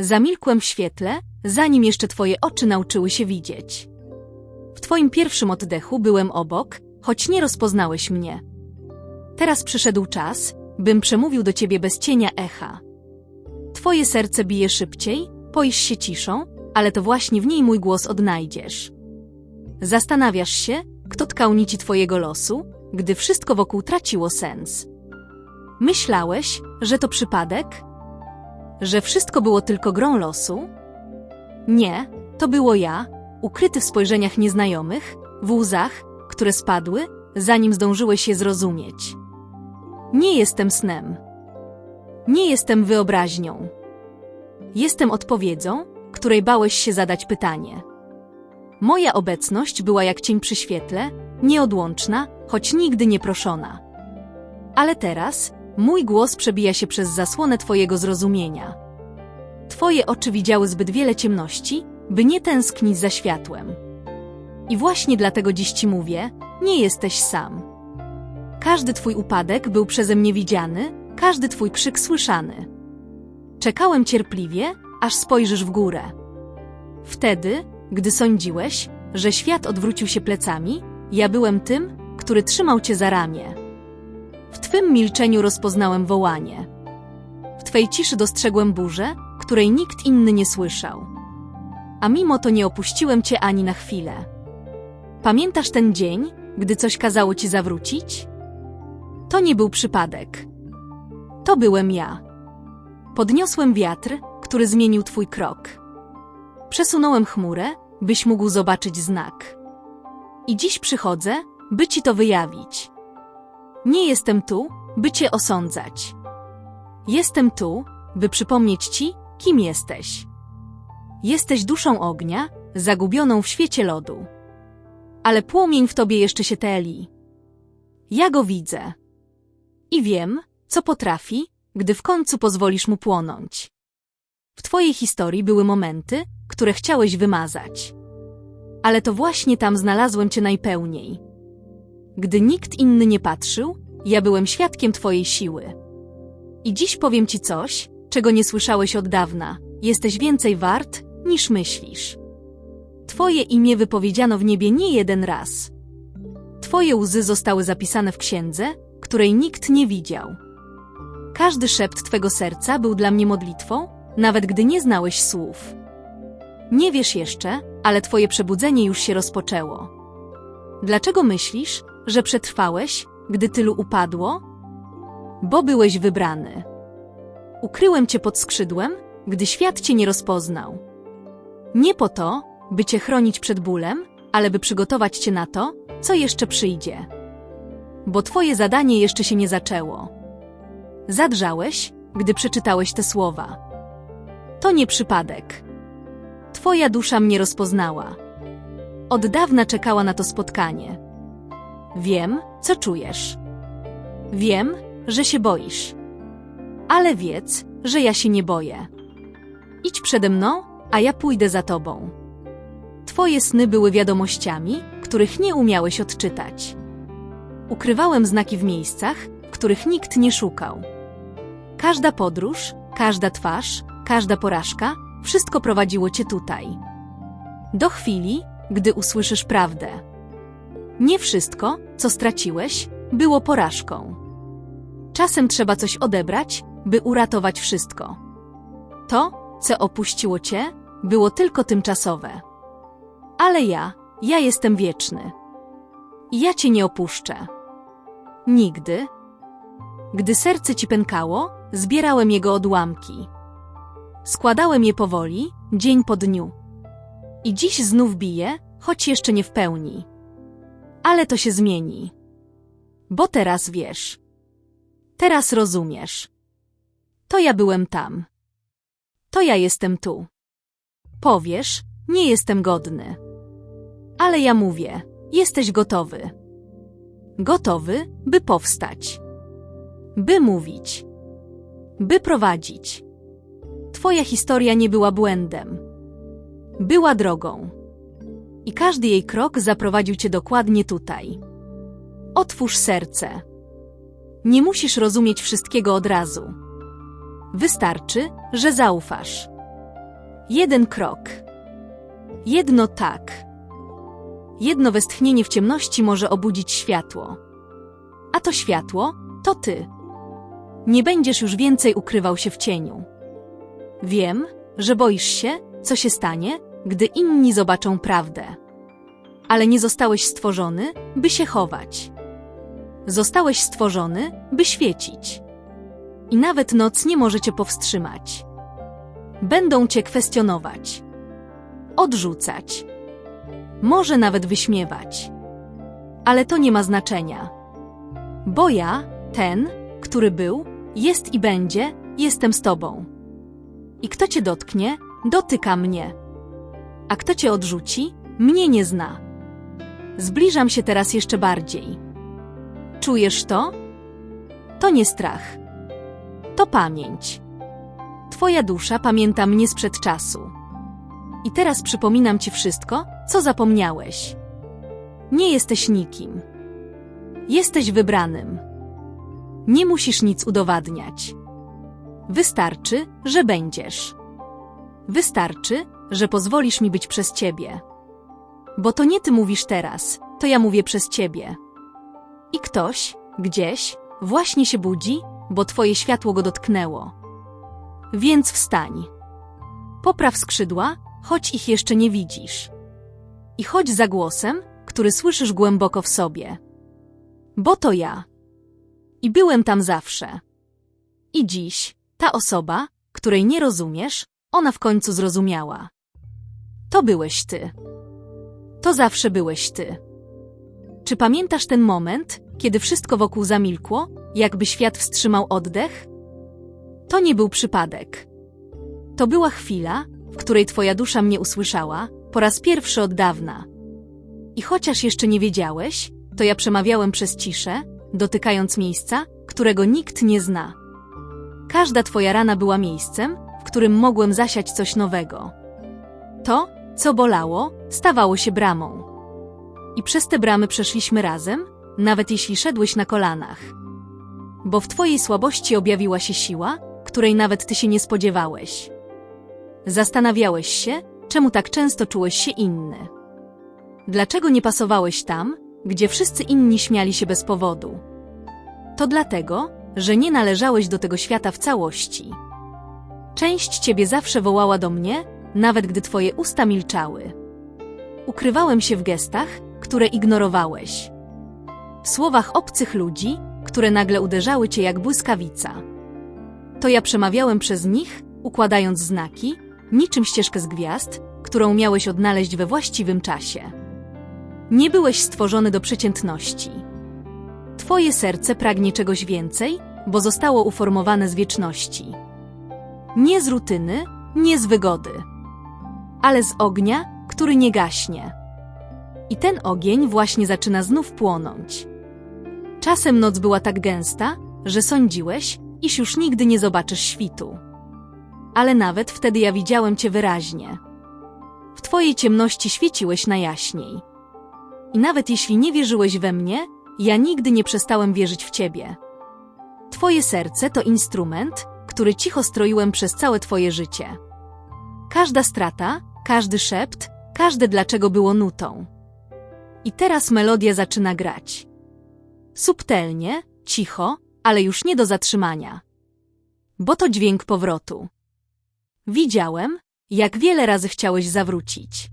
Zamilkłem w świetle, zanim jeszcze twoje oczy nauczyły się widzieć. W twoim pierwszym oddechu byłem obok, choć nie rozpoznałeś mnie. Teraz przyszedł czas, bym przemówił do ciebie bez cienia echa. Twoje serce bije szybciej, poisz się ciszą, ale to właśnie w niej mój głos odnajdziesz. Zastanawiasz się, kto tkał nici twojego losu, gdy wszystko wokół traciło sens. Myślałeś, że to przypadek? Że wszystko było tylko grą losu? Nie, to było ja, ukryty w spojrzeniach nieznajomych, w łzach, które spadły, zanim zdążyłeś je zrozumieć. Nie jestem snem. Nie jestem wyobraźnią. Jestem odpowiedzią, której bałeś się zadać pytanie. Moja obecność była jak cień przy świetle, nieodłączna, choć nigdy nie proszona. Ale teraz mój głos przebija się przez zasłonę Twojego zrozumienia. Twoje oczy widziały zbyt wiele ciemności, by nie tęsknić za światłem. I właśnie dlatego dziś Ci mówię, nie jesteś sam. Każdy Twój upadek był przeze mnie widziany, każdy Twój krzyk słyszany. Czekałem cierpliwie, aż spojrzysz w górę. Wtedy, gdy sądziłeś, że świat odwrócił się plecami, ja byłem tym, który trzymał cię za ramię. W twym milczeniu rozpoznałem wołanie. W twej ciszy dostrzegłem burzę, której nikt inny nie słyszał. A mimo to nie opuściłem cię ani na chwilę. Pamiętasz ten dzień, gdy coś kazało ci zawrócić? To nie był przypadek. To byłem ja. Podniosłem wiatr, który zmienił twój krok. Przesunąłem chmurę, byś mógł zobaczyć znak. I dziś przychodzę, by ci to wyjawić. Nie jestem tu, by cię osądzać. Jestem tu, by przypomnieć ci, kim jesteś. Jesteś duszą ognia, zagubioną w świecie lodu. Ale płomień w tobie jeszcze się teli. Ja go widzę. I wiem, co potrafi, gdy w końcu pozwolisz mu płonąć. W twojej historii były momenty, które chciałeś wymazać. Ale to właśnie tam znalazłem cię najpełniej. Gdy nikt inny nie patrzył, ja byłem świadkiem twojej siły. I dziś powiem ci coś, czego nie słyszałeś od dawna. Jesteś więcej wart, niż myślisz. Twoje imię wypowiedziano w niebie nie jeden raz. Twoje łzy zostały zapisane w księdze, której nikt nie widział. Każdy szept twego serca był dla mnie modlitwą, nawet gdy nie znałeś słów. Nie wiesz jeszcze, ale twoje przebudzenie już się rozpoczęło. Dlaczego myślisz, że przetrwałeś, gdy tylu upadło? Bo byłeś wybrany. Ukryłem cię pod skrzydłem, gdy świat cię nie rozpoznał. Nie po to, by cię chronić przed bólem, ale by przygotować cię na to, co jeszcze przyjdzie. Bo twoje zadanie jeszcze się nie zaczęło. Zadrzałeś, gdy przeczytałeś te słowa. To nie przypadek. Twoja dusza mnie rozpoznała. Od dawna czekała na to spotkanie. Wiem, co czujesz. Wiem, że się boisz. Ale wiedz, że ja się nie boję. Idź przede mną, a ja pójdę za tobą. Twoje sny były wiadomościami, których nie umiałeś odczytać. Ukrywałem znaki w miejscach, których nikt nie szukał. Każda podróż, każda twarz, każda porażka, wszystko prowadziło cię tutaj. Do chwili, gdy usłyszysz prawdę. Nie wszystko, co straciłeś, było porażką. Czasem trzeba coś odebrać, by uratować wszystko. To, co opuściło cię, było tylko tymczasowe. Ale ja, ja jestem wieczny. Ja cię nie opuszczę. Nigdy. Gdy serce ci pękało, zbierałem jego odłamki. Składałem je powoli, dzień po dniu. I dziś znów biję, choć jeszcze nie w pełni. Ale to się zmieni. Bo teraz wiesz. Teraz rozumiesz. To ja byłem tam. To ja jestem tu. Powiesz, nie jestem godny. Ale ja mówię, jesteś gotowy. Gotowy, by powstać. By mówić. By prowadzić. Twoja historia nie była błędem. Była drogą. I każdy jej krok zaprowadził cię dokładnie tutaj. Otwórz serce. Nie musisz rozumieć wszystkiego od razu. Wystarczy, że zaufasz. Jeden krok. Jedno tak. Jedno westchnienie w ciemności może obudzić światło. A to światło to ty. Nie będziesz już więcej ukrywał się w cieniu. Wiem, że boisz się, co się stanie, gdy inni zobaczą prawdę. Ale nie zostałeś stworzony, by się chować. Zostałeś stworzony, by świecić. I nawet noc nie może cię powstrzymać. Będą cię kwestionować, odrzucać, może nawet wyśmiewać. Ale to nie ma znaczenia. Bo ja, ten, który był, jest i będzie, jestem z tobą. I kto cię dotknie, dotyka mnie. A kto cię odrzuci, mnie nie zna. Zbliżam się teraz jeszcze bardziej. Czujesz to? To nie strach. To pamięć. Twoja dusza pamięta mnie sprzed czasu. I teraz przypominam ci wszystko, co zapomniałeś. Nie jesteś nikim. Jesteś wybranym. Nie musisz nic udowadniać. Wystarczy, że będziesz. Wystarczy, że pozwolisz mi być przez ciebie. Bo to nie ty mówisz teraz, to ja mówię przez ciebie. I ktoś, gdzieś, właśnie się budzi, bo twoje światło go dotknęło. Więc wstań. Popraw skrzydła, choć ich jeszcze nie widzisz. I chodź za głosem, który słyszysz głęboko w sobie. Bo to ja. I byłem tam zawsze. I dziś, ta osoba, której nie rozumiesz, ona w końcu zrozumiała. To byłeś ty. To zawsze byłeś ty. Czy pamiętasz ten moment, kiedy wszystko wokół zamilkło, jakby świat wstrzymał oddech? To nie był przypadek. To była chwila, w której twoja dusza mnie usłyszała, po raz pierwszy od dawna. I chociaż jeszcze nie wiedziałeś, to ja przemawiałem przez ciszę, dotykając miejsca, którego nikt nie zna. Każda twoja rana była miejscem, w którym mogłem zasiać coś nowego. To, co bolało, stawało się bramą. I przez te bramy przeszliśmy razem, nawet jeśli szedłeś na kolanach. Bo w twojej słabości objawiła się siła, której nawet ty się nie spodziewałeś. Zastanawiałeś się, czemu tak często czułeś się inny. Dlaczego nie pasowałeś tam, gdzie wszyscy inni śmiali się bez powodu? To dlatego, że nie należałeś do tego świata w całości. Część ciebie zawsze wołała do mnie, nawet gdy twoje usta milczały. Ukrywałem się w gestach, które ignorowałeś. W słowach obcych ludzi, które nagle uderzały cię jak błyskawica. To ja przemawiałem przez nich, układając znaki, niczym ścieżkę z gwiazd, którą miałeś odnaleźć we właściwym czasie. Nie byłeś stworzony do przeciętności. Twoje serce pragnie czegoś więcej, bo zostało uformowane z wieczności. Nie z rutyny, nie z wygody, ale z ognia, który nie gaśnie. I ten ogień właśnie zaczyna znów płonąć. Czasem noc była tak gęsta, że sądziłeś, iż już nigdy nie zobaczysz świtu. Ale nawet wtedy ja widziałem cię wyraźnie. W twojej ciemności świeciłeś najjaśniej. I nawet jeśli nie wierzyłeś we mnie, ja nigdy nie przestałem wierzyć w ciebie. Twoje serce to instrument, który cicho stroiłem przez całe twoje życie. Każda strata, każdy szept, każde dlaczego było nutą. I teraz melodia zaczyna grać. Subtelnie, cicho, ale już nie do zatrzymania. Bo to dźwięk powrotu. Widziałem, jak wiele razy chciałeś zawrócić.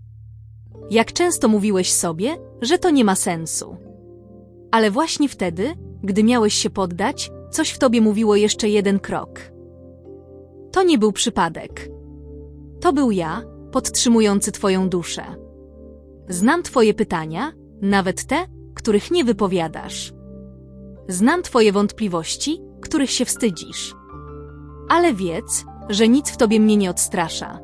Jak często mówiłeś sobie, że to nie ma sensu. Ale właśnie wtedy, gdy miałeś się poddać, coś w tobie mówiło jeszcze jeden krok. To nie był przypadek. To był ja, podtrzymujący twoją duszę. Znam twoje pytania, nawet te, których nie wypowiadasz. Znam twoje wątpliwości, których się wstydzisz. Ale wiedz, że nic w tobie mnie nie odstrasza.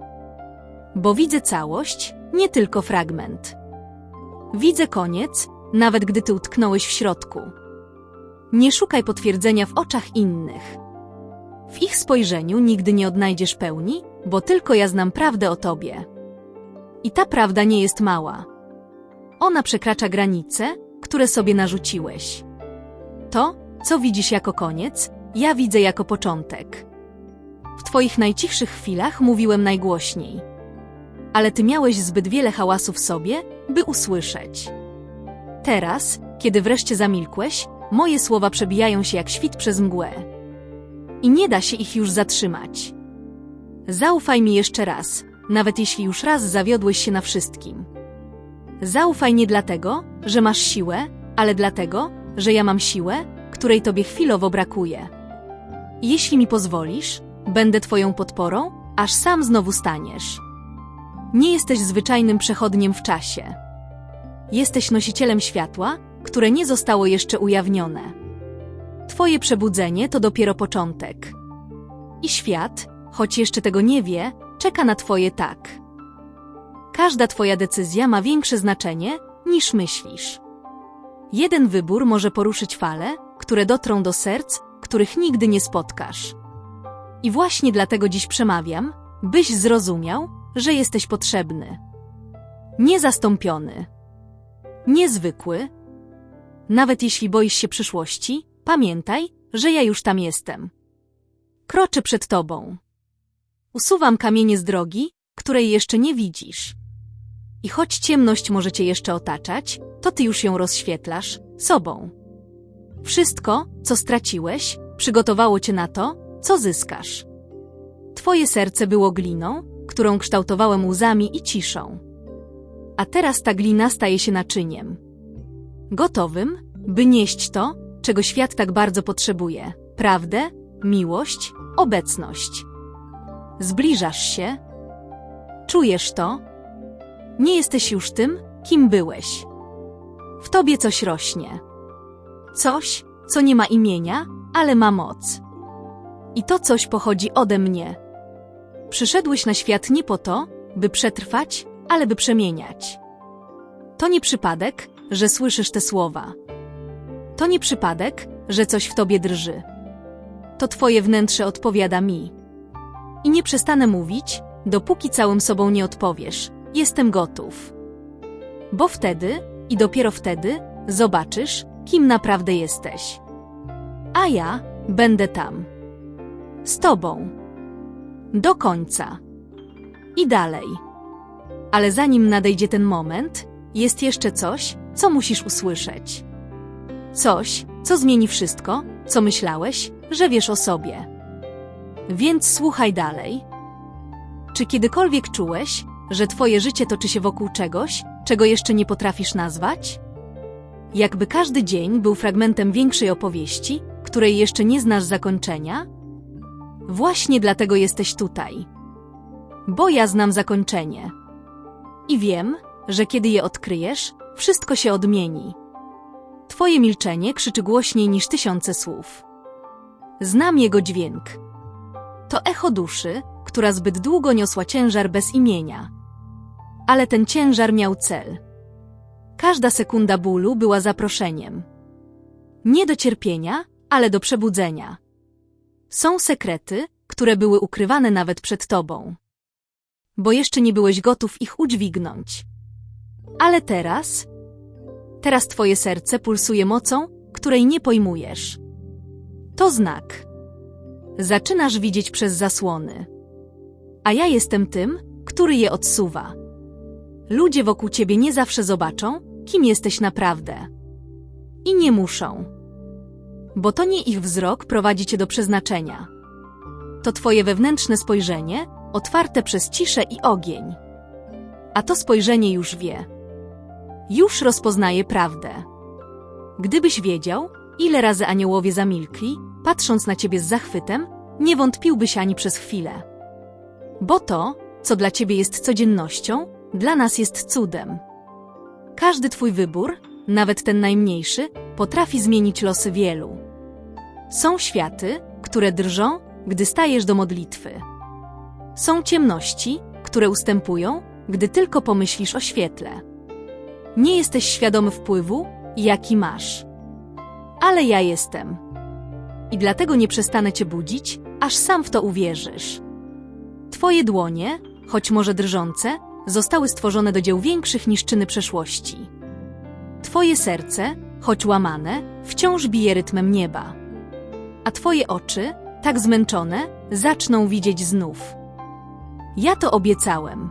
Bo widzę całość, nie tylko fragment. Widzę koniec, nawet gdy ty utknąłeś w środku. Nie szukaj potwierdzenia w oczach innych. W ich spojrzeniu nigdy nie odnajdziesz pełni, bo tylko ja znam prawdę o tobie. I ta prawda nie jest mała. Ona przekracza granice, które sobie narzuciłeś. To, co widzisz jako koniec, ja widzę jako początek. W twoich najcichszych chwilach mówiłem najgłośniej. ale ty miałeś zbyt wiele hałasu w sobie, by usłyszeć. Teraz, kiedy wreszcie zamilkłeś, moje słowa przebijają się jak świt przez mgłę. I nie da się ich już zatrzymać. Zaufaj mi jeszcze raz, nawet jeśli już raz zawiodłeś się na wszystkim. Zaufaj nie dlatego, że masz siłę, ale dlatego, że ja mam siłę, której tobie chwilowo brakuje. Jeśli mi pozwolisz, będę twoją podporą, aż sam znowu staniesz. Nie jesteś zwyczajnym przechodniem w czasie. Jesteś nosicielem światła, które nie zostało jeszcze ujawnione. Twoje przebudzenie to dopiero początek. I świat, choć jeszcze tego nie wie, czeka na Twoje tak. Każda Twoja decyzja ma większe znaczenie, niż myślisz. Jeden wybór może poruszyć fale, które dotrą do serc, których nigdy nie spotkasz. I właśnie dlatego dziś przemawiam, byś zrozumiał, że jesteś potrzebny. Niezastąpiony. Niezwykły. Nawet jeśli boisz się przyszłości, pamiętaj, że ja już tam jestem. Kroczę przed tobą. Usuwam kamienie z drogi, której jeszcze nie widzisz. I choć ciemność może cię jeszcze otaczać, to ty już ją rozświetlasz sobą. Wszystko, co straciłeś, przygotowało cię na to, co zyskasz. Twoje serce było gliną, którą kształtowałem łzami i ciszą. A teraz ta glina staje się naczyniem. Gotowym, by nieść to, czego świat tak bardzo potrzebuje prawdę, miłość, obecność. Zbliżasz się. Czujesz to. Nie jesteś już tym, kim byłeś. W tobie coś rośnie. Coś, co nie ma imienia, ale ma moc. I to coś pochodzi ode mnie. Przyszedłeś na świat nie po to, by przetrwać, ale by przemieniać. To nie przypadek, że słyszysz te słowa. To nie przypadek, że coś w tobie drży. To twoje wnętrze odpowiada mi. I nie przestanę mówić, dopóki całym sobą nie odpowiesz. Jestem gotów. Bo wtedy, i dopiero wtedy, zobaczysz, kim naprawdę jesteś. A ja będę tam. Z tobą. Do końca. I dalej. Ale zanim nadejdzie ten moment, jest jeszcze coś, co musisz usłyszeć. Coś, co zmieni wszystko, co myślałeś, że wiesz o sobie. Więc słuchaj dalej. Czy kiedykolwiek czułeś, że twoje życie toczy się wokół czegoś, czego jeszcze nie potrafisz nazwać? Jakby każdy dzień był fragmentem większej opowieści, której jeszcze nie znasz zakończenia? Właśnie dlatego jesteś tutaj. Bo ja znam zakończenie. I wiem, że kiedy je odkryjesz, wszystko się odmieni. Twoje milczenie krzyczy głośniej niż tysiące słów. Znam jego dźwięk. To echo duszy, która zbyt długo niosła ciężar bez imienia. Ale ten ciężar miał cel. Każda sekunda bólu była zaproszeniem. Nie do cierpienia, ale do przebudzenia. Są sekrety, które były ukrywane nawet przed tobą. Bo jeszcze nie byłeś gotów ich udźwignąć. Ale teraz, teraz twoje serce pulsuje mocą, której nie pojmujesz. To znak. Zaczynasz widzieć przez zasłony. A ja jestem tym, który je odsuwa. Ludzie wokół ciebie nie zawsze zobaczą, kim jesteś naprawdę. I nie muszą. Bo to nie ich wzrok prowadzi cię do przeznaczenia. To twoje wewnętrzne spojrzenie, otwarte przez ciszę i ogień. A to spojrzenie już wie. Już rozpoznaje prawdę. Gdybyś wiedział, ile razy aniołowie zamilkli, patrząc na ciebie z zachwytem, nie wątpiłbyś ani przez chwilę. Bo to, co dla ciebie jest codziennością, dla nas jest cudem. Każdy twój wybór, nawet ten najmniejszy, potrafi zmienić losy wielu. Są światy, które drżą, gdy stajesz do modlitwy. Są ciemności, które ustępują, gdy tylko pomyślisz o świetle. Nie jesteś świadomy wpływu, jaki masz. Ale ja jestem. I dlatego nie przestanę cię budzić, aż sam w to uwierzysz. Twoje dłonie, choć może drżące, zostały stworzone do dzieł większych niż czyny przeszłości. Twoje serce, choć łamane, wciąż bije rytmem nieba. A twoje oczy, tak zmęczone, zaczną widzieć znów. Ja to obiecałem.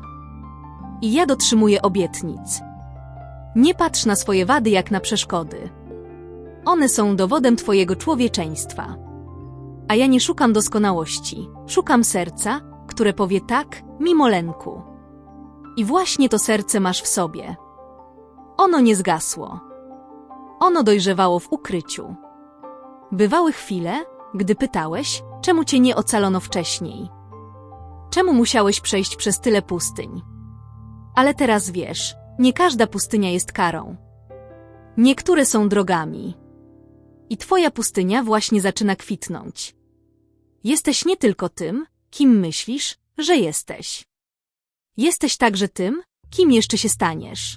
I ja dotrzymuję obietnic. Nie patrz na swoje wady jak na przeszkody. One są dowodem Twojego człowieczeństwa. A ja nie szukam doskonałości, szukam serca, które powie tak, mimo lęku. I właśnie to serce masz w sobie. Ono nie zgasło. Ono dojrzewało w ukryciu. Bywały chwile, gdy pytałeś, czemu cię nie ocalono wcześniej. Czemu musiałeś przejść przez tyle pustyń? Ale teraz wiesz, nie każda pustynia jest karą. Niektóre są drogami. I twoja pustynia właśnie zaczyna kwitnąć. Jesteś nie tylko tym, kim myślisz, że jesteś. Jesteś także tym, kim jeszcze się staniesz.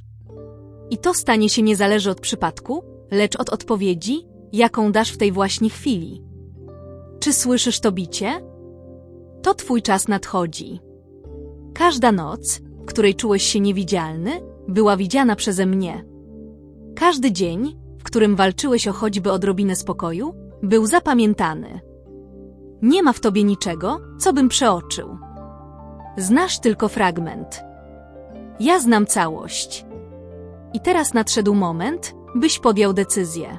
I to stanie się nie zależy od przypadku, lecz od odpowiedzi, jaką dasz w tej właśnie chwili. Czy słyszysz to bicie? To twój czas nadchodzi. Każda noc, w której czułeś się niewidzialny, była widziana przeze mnie. Każdy dzień, którym walczyłeś o choćby odrobinę spokoju, był zapamiętany. Nie ma w tobie niczego, co bym przeoczył. Znasz tylko fragment. Ja znam całość. I teraz nadszedł moment, byś podjął decyzję.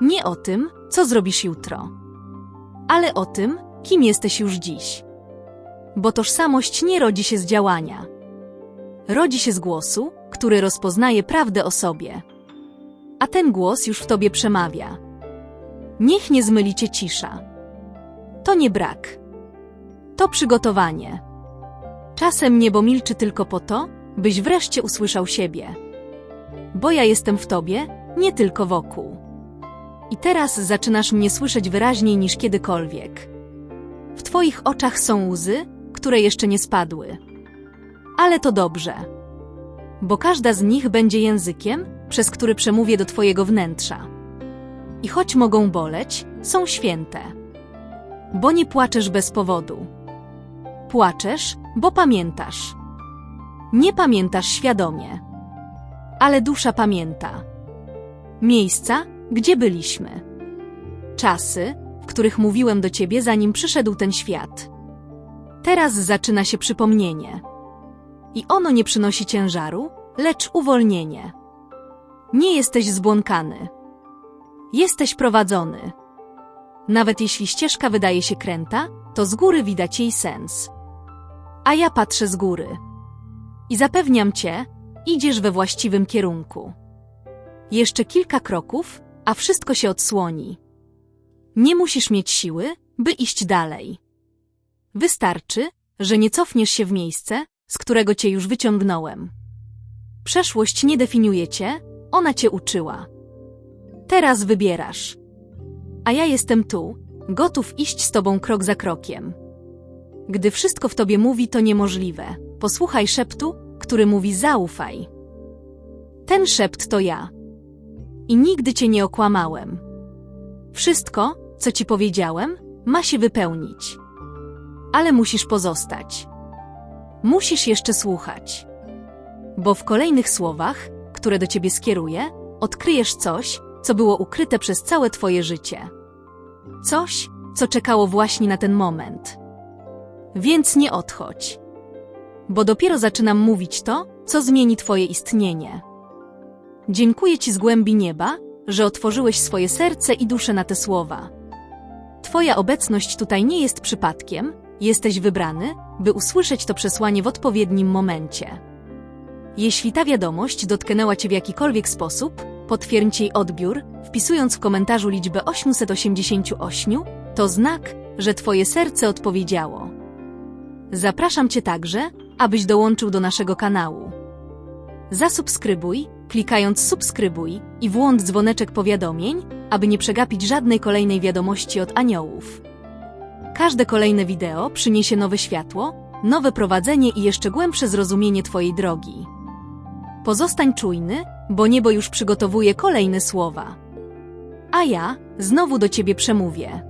Nie o tym, co zrobisz jutro, ale o tym, kim jesteś już dziś. Bo tożsamość nie rodzi się z działania. Rodzi się z głosu, który rozpoznaje prawdę o sobie. A ten głos już w tobie przemawia. Niech nie zmyli cię cisza. To nie brak. To przygotowanie. Czasem niebo milczy tylko po to, byś wreszcie usłyszał siebie. Bo ja jestem w tobie, nie tylko wokół. I teraz zaczynasz mnie słyszeć wyraźniej niż kiedykolwiek. W twoich oczach są łzy, które jeszcze nie spadły. Ale to dobrze. Bo każda z nich będzie językiem, przez który przemówię do twojego wnętrza. I choć mogą boleć, są święte. Bo nie płaczesz bez powodu. Płaczesz, bo pamiętasz. Nie pamiętasz świadomie. Ale dusza pamięta. Miejsca, gdzie byliśmy. Czasy, w których mówiłem do ciebie, zanim przyszedł ten świat. Teraz zaczyna się przypomnienie. I ono nie przynosi ciężaru, lecz uwolnienie. Nie jesteś zbłąkany. Jesteś prowadzony. Nawet jeśli ścieżka wydaje się kręta, to z góry widać jej sens. A ja patrzę z góry. I zapewniam cię, idziesz we właściwym kierunku. Jeszcze kilka kroków, a wszystko się odsłoni. Nie musisz mieć siły, by iść dalej. Wystarczy, że nie cofniesz się w miejsce, z którego cię już wyciągnąłem. Przeszłość nie definiuje cię, ona cię uczyła. Teraz wybierasz. A ja jestem tu, gotów iść z tobą krok za krokiem. Gdy wszystko w tobie mówi, to niemożliwe. Posłuchaj szeptu, który mówi zaufaj. Ten szept to ja. I nigdy cię nie okłamałem. Wszystko, co ci powiedziałem, ma się wypełnić. Ale musisz pozostać. Musisz jeszcze słuchać. Bo w kolejnych słowach, które do ciebie skieruję, odkryjesz coś, co było ukryte przez całe twoje życie. Coś, co czekało właśnie na ten moment. Więc nie odchodź. Bo dopiero zaczynam mówić to, co zmieni twoje istnienie. Dziękuję ci z głębi nieba, że otworzyłeś swoje serce i duszę na te słowa. Twoja obecność tutaj nie jest przypadkiem, jesteś wybrany, by usłyszeć to przesłanie w odpowiednim momencie. Jeśli ta wiadomość dotknęła Cię w jakikolwiek sposób, potwierdź jej odbiór, wpisując w komentarzu liczbę 888, to znak, że Twoje serce odpowiedziało. Zapraszam Cię także, abyś dołączył do naszego kanału. Zasubskrybuj, klikając subskrybuj i włącz dzwoneczek powiadomień, aby nie przegapić żadnej kolejnej wiadomości od aniołów. Każde kolejne wideo przyniesie nowe światło, nowe prowadzenie i jeszcze głębsze zrozumienie Twojej drogi. Pozostań czujny, bo niebo już przygotowuje kolejne słowa. A ja znowu do Ciebie przemówię.